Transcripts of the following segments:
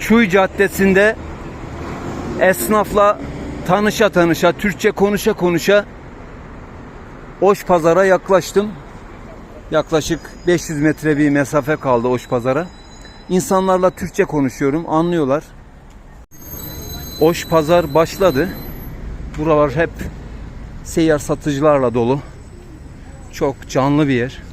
Çuy Caddesi'nde esnafla tanışa tanışa, Türkçe konuşa konuşa Oş Pazar'a yaklaştım. Yaklaşık 500 metre bir mesafe kaldı Oş Pazar'a. İnsanlarla Türkçe konuşuyorum, anlıyorlar. Oş Pazar başladı. Buralar hep seyyar satıcılarla dolu. Çok canlı bir yer.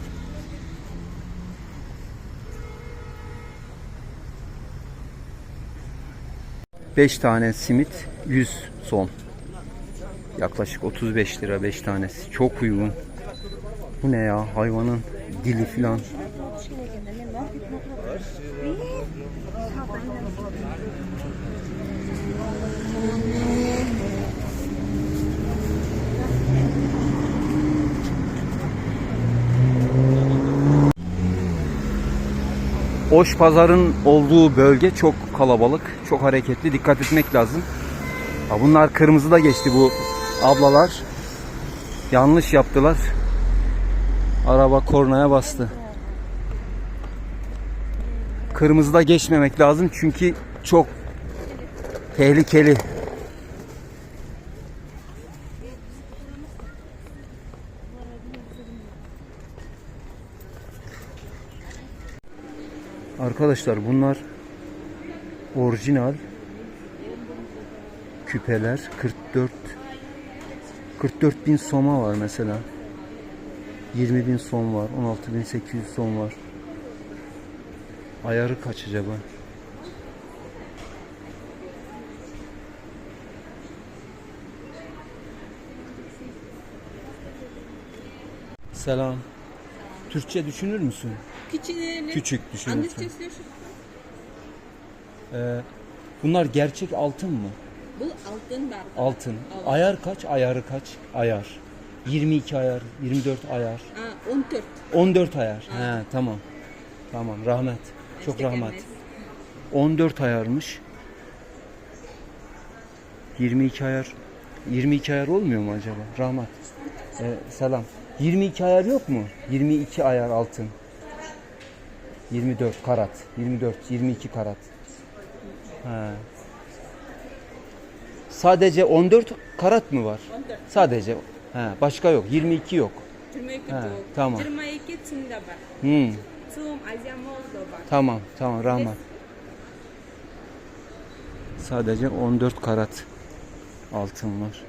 Beş tane simit 100 son. Yaklaşık 35 lira 5 tanesi. Çok uygun. Bu ne ya? Hayvanın dili filan. Oş pazarın olduğu bölge çok kalabalık, çok hareketli. Dikkat etmek lazım. Bunlar kırmızı da geçti bu ablalar. Yanlış yaptılar. Araba kornaya bastı. Kırmızıda geçmemek lazım çünkü çok tehlikeli. Arkadaşlar bunlar orijinal küpeler 44 44 bin soma var mesela 20 bin som var 16 bin 800 som var ayarı kaç acaba Selam. Türkçe düşünür müsün? Küçüğünü. Küçük. Hangisi istiyorsun? Ee, bunlar gerçek altın mı? Bu altın bardak. Altın. Evet. Ayar kaç? Ayarı kaç? Ayar. 22 ayar, 24 ayar, Aa, 14. 14 ayar. He, tamam. Tamam, rahmet. Çok İşte rahmet. kendisi. 14 ayarmış. 22 ayar. 22 ayar olmuyor mu acaba? Rahmet. Ee, selam. 22 ayar yok mu? 22 ayar altın. 24 karat. 24, 22 karat. He. Sadece 14 karat mı var? 14. Sadece. He, başka yok. 22 yok. 22 Ha, yok. tamam. 22 Çin'de var. Hmm, Zoom Asya'mol da var. tamam, tamam rahmet. Sadece 14 karat altın var.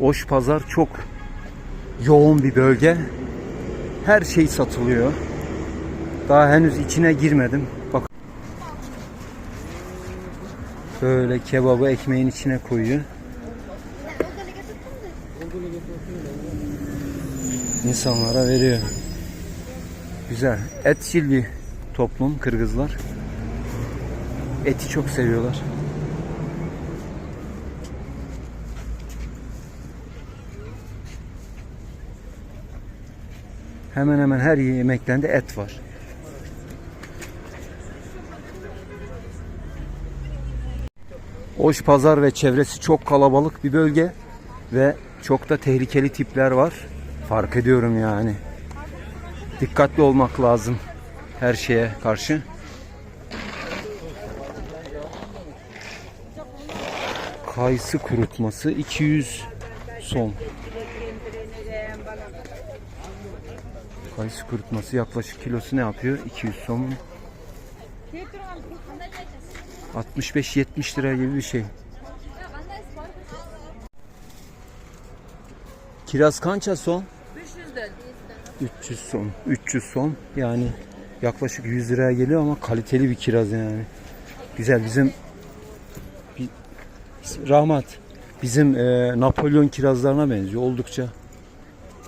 Oş pazar çok yoğun bir bölge. Her şey satılıyor. Daha henüz içine girmedim. Bak. Böyle kebabı ekmeğin içine koyuyor. İnsanlara veriyor. Güzel. Etçil bir toplum Kırgızlar. Eti çok seviyorlar. Hemen hemen her yemeklerinde et var. Oş pazar ve çevresi çok kalabalık bir bölge ve çok da tehlikeli tipler var. Fark ediyorum yani. Dikkatli olmak lazım her şeye karşı. Kayısı kurutması 200 son. Kayısı kurutması yaklaşık kilosu ne yapıyor? 200 son. 65-70 lira gibi bir şey. Kiraz kança son? 500'den. 300 son. 300 son. Yani yaklaşık 100 liraya geliyor ama kaliteli bir kiraz yani. Güzel bizim rahmat bizim e, Napolyon kirazlarına benziyor. Oldukça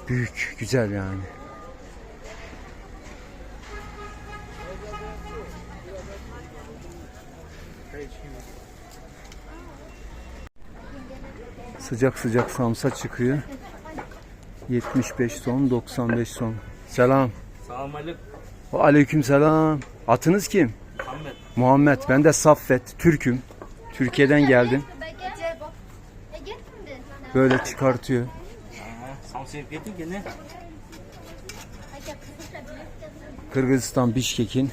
büyük, güzel yani. Sıcak sıcak samsa çıkıyor. 75 son, 95 son. Selam. Selamünaleyküm. Ve Aleyküm selam. Atınız kim? Muhammed. Muhammed. Ben de Saffet. Türk'üm. Türkiye'den geldim. Böyle çıkartıyor. Kırgızistan Bişkek'in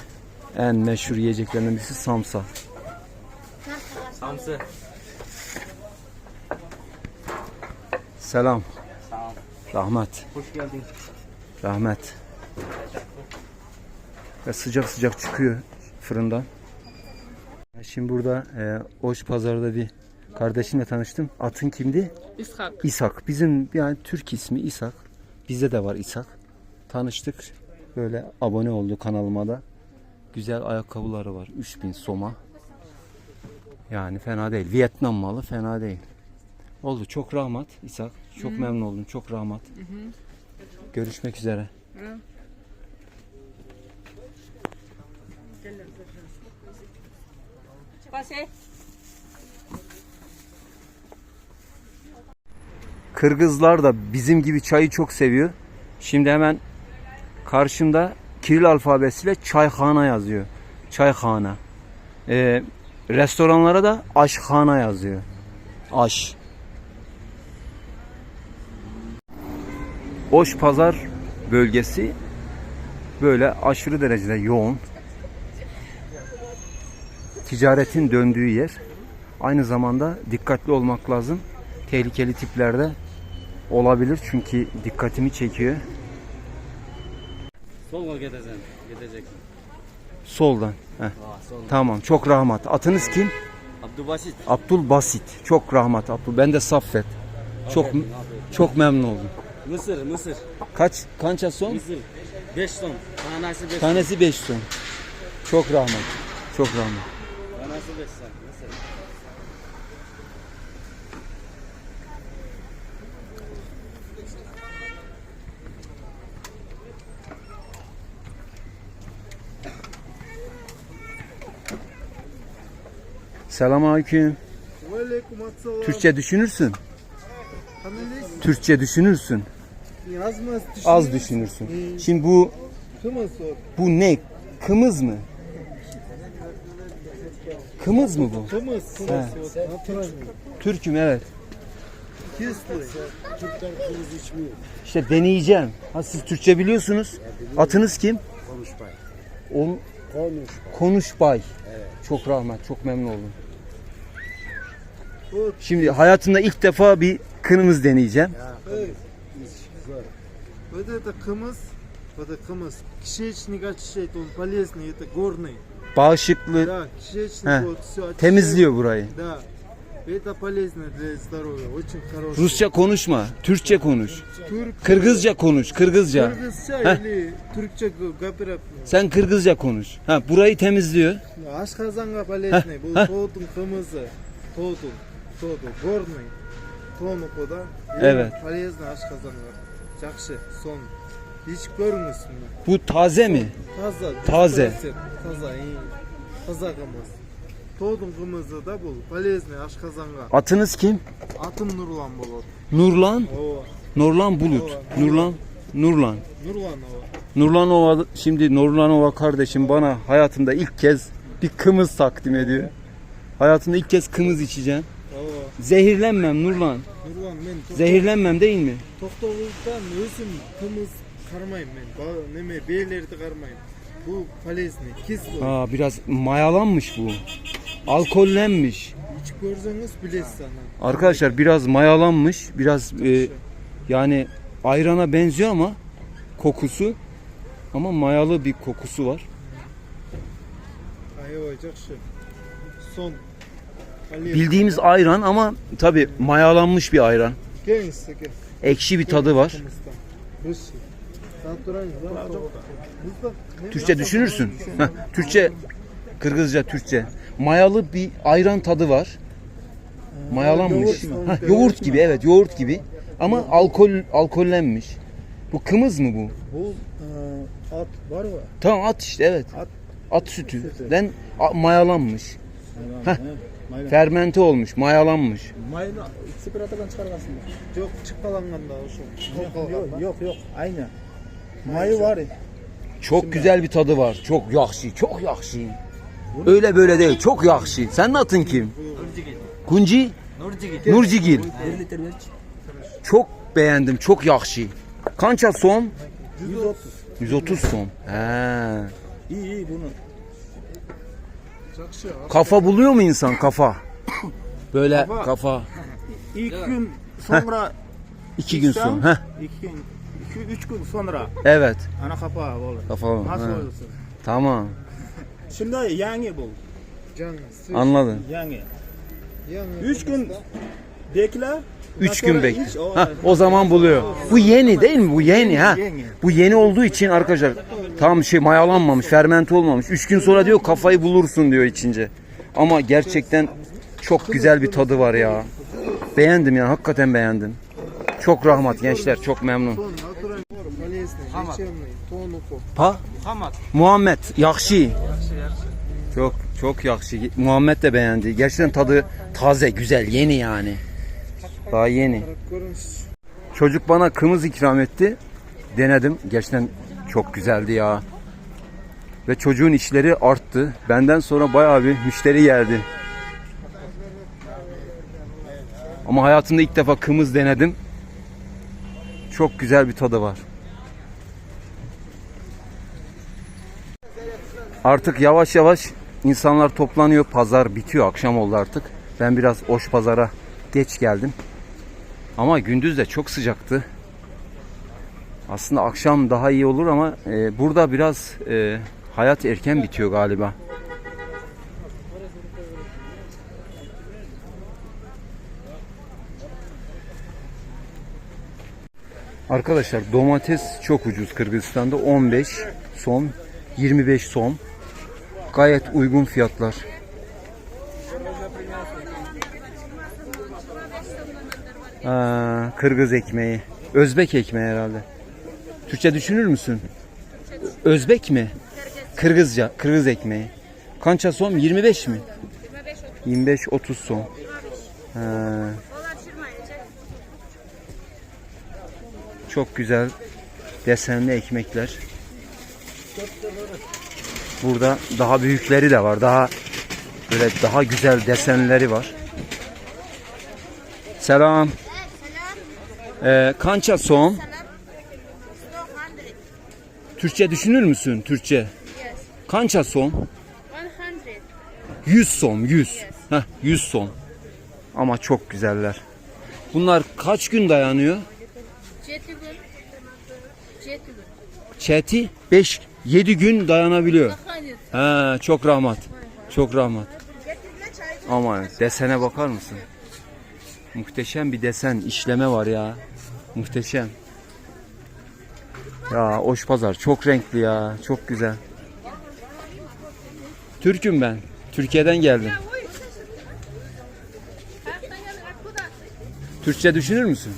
en meşhur yiyeceklerinden birisi samsa. Samsı. Selam. Sağ ol. Rahmet. Hoş geldin. Rahmet. Ve sıcak sıcak çıkıyor fırından. Şimdi burada e, Oş Pazar'da bir kardeşimle tanıştım. Atın kimdi? İshak. İshak. Bizim yani Türk ismi İshak. Bizde de var İshak. Tanıştık. Böyle abone oldu kanalıma da. Güzel ayakkabıları var. 3000 soma. Yani fena değil. Vietnam malı fena değil. Oldu. Çok rahmat İshak. Çok memnun oldum. Çok rahmat. Görüşmek üzere. Pase. Kırgızlar da bizim gibi çayı çok seviyor. Şimdi hemen karşımda Kiril alfabesiyle çayhana yazıyor. Çayhana. Ee, restoranlara da aşhana yazıyor. Aş. Oş Pazar bölgesi böyle aşırı derecede yoğun. Ticaretin döndüğü yer. Aynı zamanda dikkatli olmak lazım. Tehlikeli tiplerde olabilir çünkü dikkatimi çekiyor. Sola gideceksin. Gideceksin. Soldan. Heh. Aa, sol. Tamam. Çok rahmat. Atınız kim? Abdülbasit. Abdul Basit. Çok rahmat Abdul. Ben de Saffet. Çok Aferin, aferin. çok memnun oldum. Mısır, Mısır. Kaç kança son? Mısır. 5 ton. Tanesi 5 ton. Tanesi 5 son. Çok rahmat. Çok rahmat. Tanesi 5 ton. Mısır. Selamünaleyküm. Türkçe düşünürsün. Türkçe düşünürsün. Az düşünürsün. Şimdi bu bu ne? Kımız mı? Kımız mı bu? Kımız. Türküm evet. Kisli. Türkler kımız içmiyor. İşte deneyeceğim. Ha siz Türkçe biliyorsunuz. Atınız kim? Konuşmay. On, Konuş. Konuş Bay. Çok rahmet, çok memnun oldum. Şimdi hayatımda ilk defa bir kınımız deneyeceğim. evet Вот это кымыз, вот это кымыз. Кишечник очищает, он полезный, это горный. Bağışıklı Да, кишечник He. вот все очищает. temizliyor burayı. Да. Это полезно для здоровья, очень хорошо. Rusça konuşma, Türkçe konuş. Türk, Kırgızca konuş, Kırgızca. Kırgızca Heh. или Türkçe габирап. Sen Kırgızca konuş. Ha burayı temizliyor. Ашқазанға полезный, бұл Heh. тоудың қымызы. Тоудың, тоудың, горный. Тонуқы да. Evet. Полезный ашқазанға. Жақсы, сон. Ішіп көріңіз. мына. Bu taze mi? Таза. Taze. 100%, Таза, и таза қымыз. Тоудың қымызы да бұл полезный ашқазанға. Atınız kim? Атым Нұрлан болады. Nurlan, Ова. Nurlan Bulut. Nurlan, Nurlan. Нұрлан ова. Nurlanova şimdi Nurlanova kardeşim bana hayatımda ilk kez bir kımız takdim ediyor. Hayatımda ilk kez kımız içeceğim. Zehirlenmem Nurlan. Nurlan ben Zehirlenmem değil mi? Toktoğlu'dan özüm kımız karmayım ben. Ba- Ne mi? Beyleri de karmayım. Bu palezne. Kes bu. Ha biraz mayalanmış bu. Alkollenmiş. Hiç görseniz bilesiz ana. Arkadaşlar biraz mayalanmış. Biraz e, yani ayrana benziyor ama kokusu ama mayalı bir kokusu var. Ayı olacak şu. Son Bildiğimiz ayran ama tabi mayalanmış bir ayran. Ekşi bir tadı var. Türkçe düşünürsün. Türkçe, Kırgızca, Türkçe. Mayalı bir ayran tadı var. Mayalanmış. Heh, yoğurt gibi evet yoğurt gibi. Ama alkol alkollenmiş. Bu kımız mı bu? Bu e, at var mı? Tamam at işte evet. At, sütüden a- mayalanmış. Heh, Maylan. Fermente olmuş, mayalanmış. Mayla sıfıratadan çıkarmasın. Yok çıkmalangan da o şu. Yok yok, yok yok aynı. Mayı şey. var. Çok Şimdi. güzel bir tadı var. Çok yakşı, çok yakşı. Öyle böyle değil, çok yakşı. Sen ne atın kim? Nurcigil. Kunci? Nurcigil. Nurcigil. Çok beğendim, çok yakşı. Kança son? 130. 130 son. He. İyi iyi bunu. Kafa buluyor mu insan kafa? Böyle Kafa. kafa. İlk gün sonra iki gün sen, sonra. Heh, iki gün, iki, üç gün sonra evet. ana kapağı olur. Kafa. Nasıl olursun? Tamam. Şimdi yangi bu. Canlı. Anladım. Yangi. Yanı. Üç gün bekle. 3 gün bekliyor. Ha, o zaman buluyor. Bu yeni değil mi? Bu yeni ha. Bu yeni olduğu için arkadaşlar tam şey mayalanmamış, fermente olmamış. 3 gün sonra diyor kafayı bulursun diyor içince. Ama gerçekten çok güzel bir tadı var ya. Beğendim ya, hakikaten beğendim. Çok rahmat gençler, çok memnun. Pa? Muhammed, yakşı. Çok çok yakşı. Muhammed de beğendi. Gerçekten tadı taze, güzel, yeni yani. Daha yeni. Çocuk bana kımız ikram etti. Denedim. Gerçekten çok güzeldi ya. Ve çocuğun işleri arttı. Benden sonra bayağı bir müşteri geldi. Ama hayatımda ilk defa kımız denedim. Çok güzel bir tadı var. Artık yavaş yavaş insanlar toplanıyor. Pazar bitiyor. Akşam oldu artık. Ben biraz Oş Pazar'a geç geldim. Ama gündüz de çok sıcaktı. Aslında akşam daha iyi olur ama e, burada biraz e, hayat erken bitiyor galiba. Arkadaşlar domates çok ucuz Kırgızistan'da 15 som 25 som gayet uygun fiyatlar. Aa, Kırgız ekmeği. Özbek ekmeği herhalde. Türkçe düşünür müsün? Özbek mi? Kırgızca, Kırgız ekmeği. Kança som 25 mi? 25 30 som. Ha. Çok güzel desenli ekmekler. Burada daha büyükleri de var. Daha böyle daha güzel desenleri var. Selam. Ee, kança som? Türkçe düşünür müsün? Türkçe. Kança som? 100. 100 som, 100. Heh, 100 som. Ama çok güzeller. Bunlar kaç gün dayanıyor? 7 gün. 7 gün. Çeti 5 7 gün dayanabiliyor. Ha, çok rahmat. Çok rahmat. Ama desene bakar mısın? Muhteşem bir desen, işleme var ya. Muhteşem. Ya Oş Pazar çok renkli ya. Çok güzel. Türk'üm ben. Türkiye'den geldim. Türkçe düşünür müsün?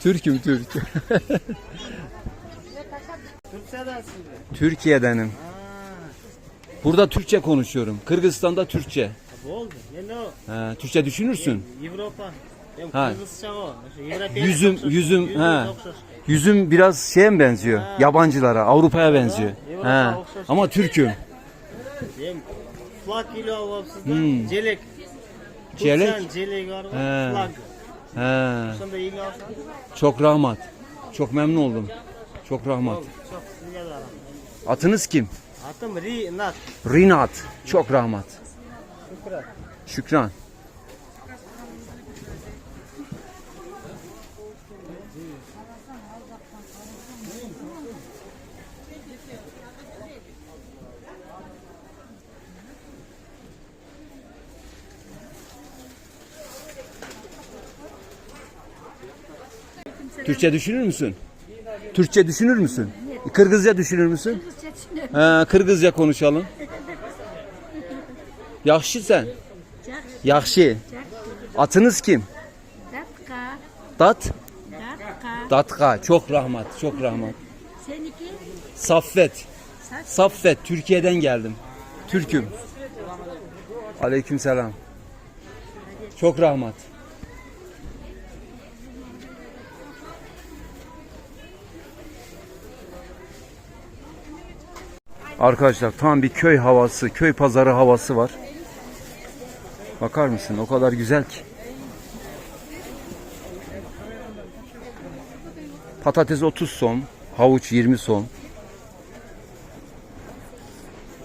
Türk'üm Türk. Türkiye'denim. Burada Türkçe konuşuyorum. Kırgızistan'da Türkçe. Bo'ldi. Endi o Ha, Türkçe düşünürsün. Yevropa. Ha. O. Yevropaga Yüzüm yüzüm ha. Yüzüm biraz şeye mi benziyor? Yabancılara, Avrupa'ya benziyor. Ha. Ama Türk'üm. Hem flag ilova sizda. Hmm. Jelek. Jelek? Jelek. Shunda ilova. Çok rahmat. Çok memnun oldum. Çok rahmat. Çok sizga da rahmat. Atınız kim? Atim Rinat. Rinat. Çok rahmat. Şükran. Türkçe düşünür müsün? Türkçe düşünür müsün? Kırgızca düşünür müsün? Ha, Kırgızca konuşalım. Yaxşı sen. Yaxşı. Atınız kim? Datka. Dat? Datka. Datka. Çok rahmat. Çok rahmat. Seninki? Saffet. Saffet. Türkiye'den geldim. Türk'üm. Aleyküm selam. Çok rahmat. Arkadaşlar tam bir köy havası, köy pazarı havası var. Bakar mısın? O kadar güzel ki. Patates 30 son, havuç 20 son.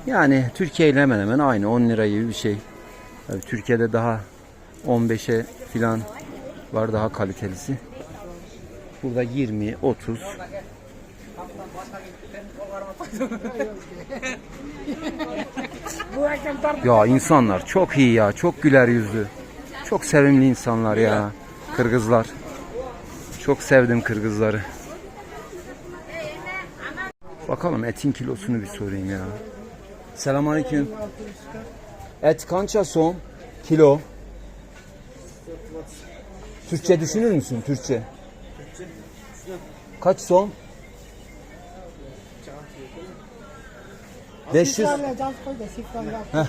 Yani Türkiye ile hemen hemen aynı 10 lira gibi bir şey. Tabii Türkiye'de daha 15'e filan var daha kalitelisi. Burada 20, 30. Ya insanlar çok iyi ya. Çok güler yüzlü. Çok sevimli insanlar ya. Kırgızlar. Çok sevdim Kırgızları. Bakalım etin kilosunu bir sorayım ya. Selamünaleyküm. Et kança son? Kilo. Türkçe düşünür müsün? Türkçe. Kaç son? 500 Heh.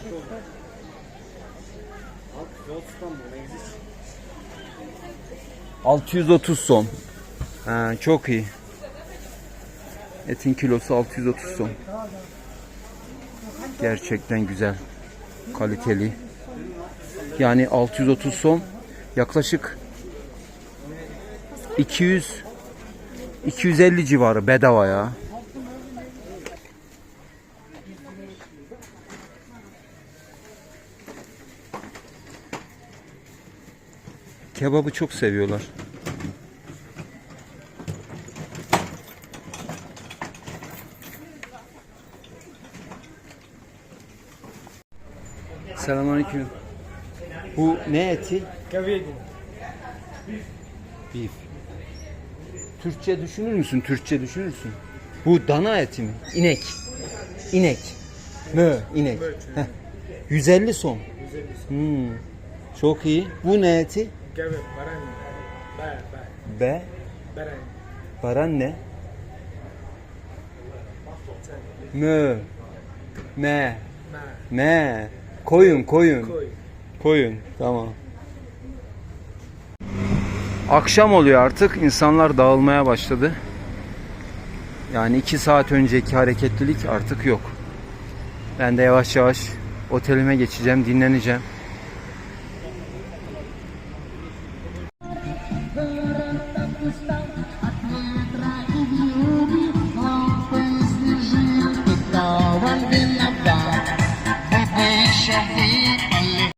...630 son. Ha, çok iyi. Etin kilosu 630 son. Gerçekten güzel. Kaliteli. Yani 630 son yaklaşık 200 250 civarı bedava ya. Kebabı çok seviyorlar. Selamünaleyküm. Bu ne eti? Beef. Türkçe düşünür müsün? Türkçe düşünürsün. Bu dana eti mi? İnek. İnek. Mö, inek. Heh. 150 son. Hmm. Çok iyi. Bu ne eti? Be. Baran ne? Mö. Me. Me. Koyun, koyun. Koyun. Tamam. Akşam oluyor artık. İnsanlar dağılmaya başladı. Yani iki saat önceki hareketlilik artık yok. Ben de yavaş yavaş otelime geçeceğim, dinleneceğim.